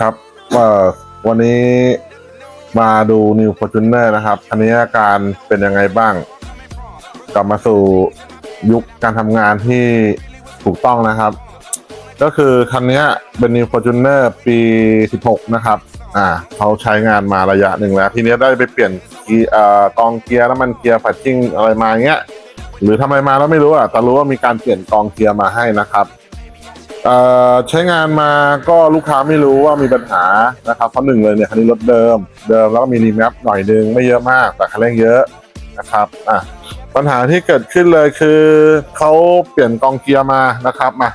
ครับวันนี้มาดู New Fortuner นะครับคันนี้อาการเป็นยังไงบ้าง กลับมาสู่ยุคการทำงานที่ถูกต้องนะครับ ก็คือคันนี้เป็น New Fortuner ปี 16 นะครับ อ่าเขาใช้งานมาระยะหนึ่งแล้ว ทีนี้ได้ไปเปลี่ยนกองเกียร์น้ำมันเกียร์ผัดจิ้งอะไรมาเงี้ย หรือทำไมมาแล้วไม่รู้อะแต่รู้ว่ามีการเปลี่ยนกองเกียร์มาให้นะครับ ใช้งานมาก็ลูกค้าไม่รู้ว่ามีปัญหานะครับเพราะหนึ่งเลยเนี่ยคันนี้รถเดิม เดิมแล้วก็มีรีแมปหน่อยนึงไม่เยอะมากแต่คันเร่งเยอะนะครับอะปัญหาที่เกิดขึ้นเลยคือเขาเปลี่ยนกองเกียร์มานะครับมา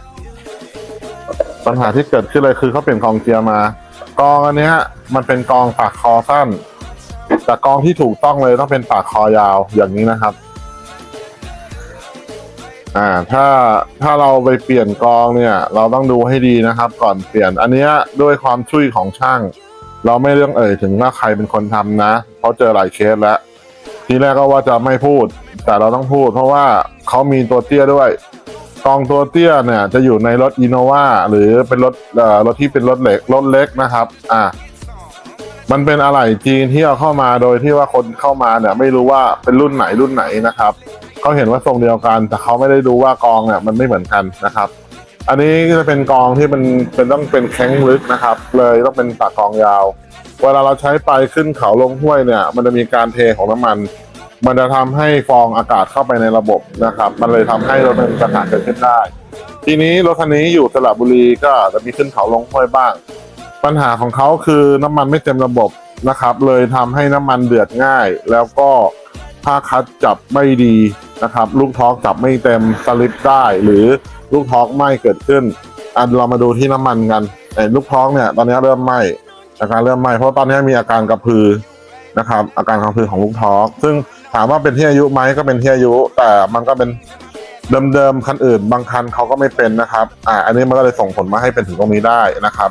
ปัญหาที่เกิดขึ้นเลยคือเขาเปลี่ยนกองเกียร์มากองอันนี้มันเป็นกองปากคอสั้น แต่กองที่ถูกต้องเลยต้องเป็นปากคอยาวอย่างนี้นะครับ อ่าถ้าถ้าเราไปเปลี่ยนกองเนี่ย เราต้องดูให้ดีนะครับ ก่อนเปลี่ยนอันเนี้ยด้วยความช่วยของช่าง เราไม่เรื่องเอ่ยถึงว่าใครเป็นคนทำนะเพราะเจอหลายเคสแล้ว ทีแรกก็ว่าจะไม่พูด แต่เราต้องพูด เพราะว่าเขามีตัวเตี้ยด้วยกองตัวเตี้ยเนี่ยจะอยู่ในรถอินโนวาหรือเป็นรถเอ่อรถที่เป็นรถเล็กรถเล็กนะครับ อ่ามันเป็นอะไหล่จีนที่เอาเข้ามาโดยที่ว่าคนเข้ามาเนี่ย ไม่รู้ว่าเป็นรุ่นไหนรุ่นไหนนะครับ เขาเห็นว่าทรงเดียวกัน แต่เขาไม่ได้ดูว่ากองเนี่ยมันไม่เหมือนกันนะครับ อันนี้จะเป็นกองที่มันเป็นต้องเป็นแข้งลึกนะครับ เลยต้องเป็นปากกองยาว เวลาเราใช้ไปขึ้นเขาลงห้วยเนี่ย มันจะมีการเทของน้ำมัน มันจะทำให้ฟองอากาศเข้าไปในระบบนะครับ มันเลยทำให้รถมันปัญหาเกิดขึ้นได้ ทีนี้รถคันนี้อยู่สระบุรีก็จะมีขึ้นเขาลงห้วยบ้าง ปัญหาของเขาคือน้ำมันไม่เต็มระบบนะครับ เลยทำให้น้ำมันเดือดง่าย แล้วก็ผ้าคัดจับไม่ดี นะครับ ลูกท้อกจับไม่เต็มสลิปได้ หรือลูกท้อกไหม้เกิดขึ้น อันเรามาดูที่น้ำมันกันไอ้ลูกท้อกเนี่ย ตอนนี้เริ่มไหม้อาการเริ่มไหม้เพราะตอนนี้มีอาการกระพือนะครับ อาการกระพือของลูกท้อกซึ่งถามว่าเป็นที่อายุไหมก็เป็นที่อายุ แต่มันก็เป็นเดิมๆคันอื่น บางคันเขาก็ไม่เป็นนะครับ อ่า อันนี้มันก็เลยส่งผลมาให้เป็นถึงตรงนี้ได้นะครับ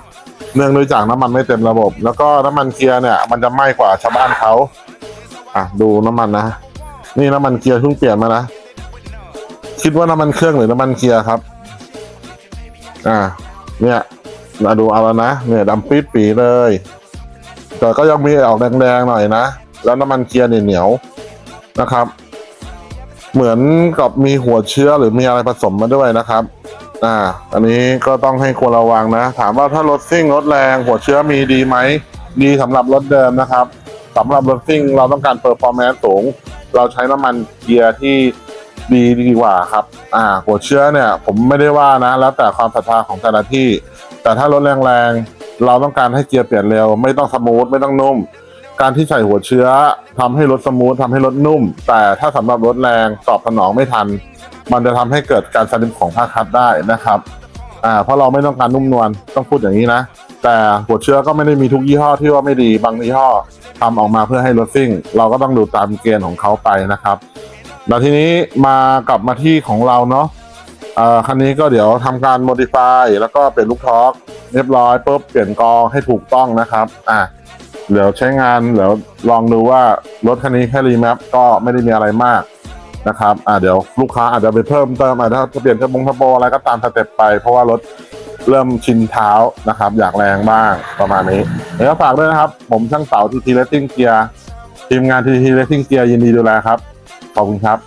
เนื่องด้วยจากน้ำมันไม่เต็มระบบ แล้วก็น้ำมันเกียร์เนี่ย มันจะไหม้กว่าชาวบ้านเขาอะดูน้ำมันนะ นี่น้ำมันเกียร์เพิ่งเปลี่ยนมานะ คิดว่าน้ำมันเครื่องหรือน้ำมันเกียร์ครับ อ่า เนี่ยมาดูเอาแล้วนะ เนี่ยดำปี๊ดปีเลย แต่ก็ยังมีออกแดงๆหน่อยนะ แล้วน้ำมันเกียร์เนี่ยเหนียวนะครับ เหมือนกับมีหัวเชื้อหรือมีอะไรผสมมาด้วยนะครับ อ่า อันนี้ก็ต้องให้ควรระวังนะ ถามว่าถ้ารถซิ่งรถแรงหัวเชื้อมีดีไหม ดีสำหรับรถเดิมนะครับสำหรับรถซิ่งเราต้องการเ e อร์ฟอร์แมนซ์สูง เราใช้น้ำมันเกียร์ที่ดีดีกว่าครับ อ่าหัวเชื้อเนี่ย ผมไม่ได้ว่านะ แล้วแต่ความศรัทธาของแต่ละที่ แต่ถ้ารถแรงๆ เราต้องการให้เกียร์เปลี่ยนเร็ว ไม่ต้องสมูทไม่ต้องนุ่ม การที่ใส่หัวเชื้อทำให้รถสมูททำให้รถนุ่ม แต่ถ้าสำหรับรถแรงตอบสนองไม่ทัน มันจะทำให้เกิดการสลิปของผ้าคัดได้นะครับ อ่า เพราะเราไม่ต้องการนุ่มนวลต้องพูดอย่างนี้นะ แต่หัวเชื้อก็ไม่ได้มีทุกยี่ห้อที่ว่าไม่ดีบางยี่ห้อ ทำออกมาเพื่อให้รถซิ่ง เราก็ต้องดูตามเกณฑ์ของเขาไปนะครับ แล้วทีนี้มากลับมาที่ของเราเนาะเอ่อคันนี้ก็เดี๋ยวทำการ modify แล้วก็เปลี่ยนลูกท็อกเรียบร้อยปุ๊บเปลี่ยนกองให้ถูกต้องนะครับอะเดี๋ยวใช้งานเดี๋ยวลองดูว่ารถคันนี้แค่รีแมปก็ไม่ได้มีอะไรมากนะครับอ่าเดี๋ยวลูกค้าอาจจะไปเพิ่มเติมอาจจะเปลี่ยนกระบงทะโบอะไรก็ตามสเต็ปไปเพราะว่ารถ เริ่มชินเท้านะครับ อยากแรงบ้างประมาณนี้เดี๋ยวฝากด้วยนะครับ ผมช่างเต่าทีทีเลสติ้งเกียร์ทีมงานทีทีเลสติ้งเกียร์ยินดีดูแลครับ ขอบคุณครับ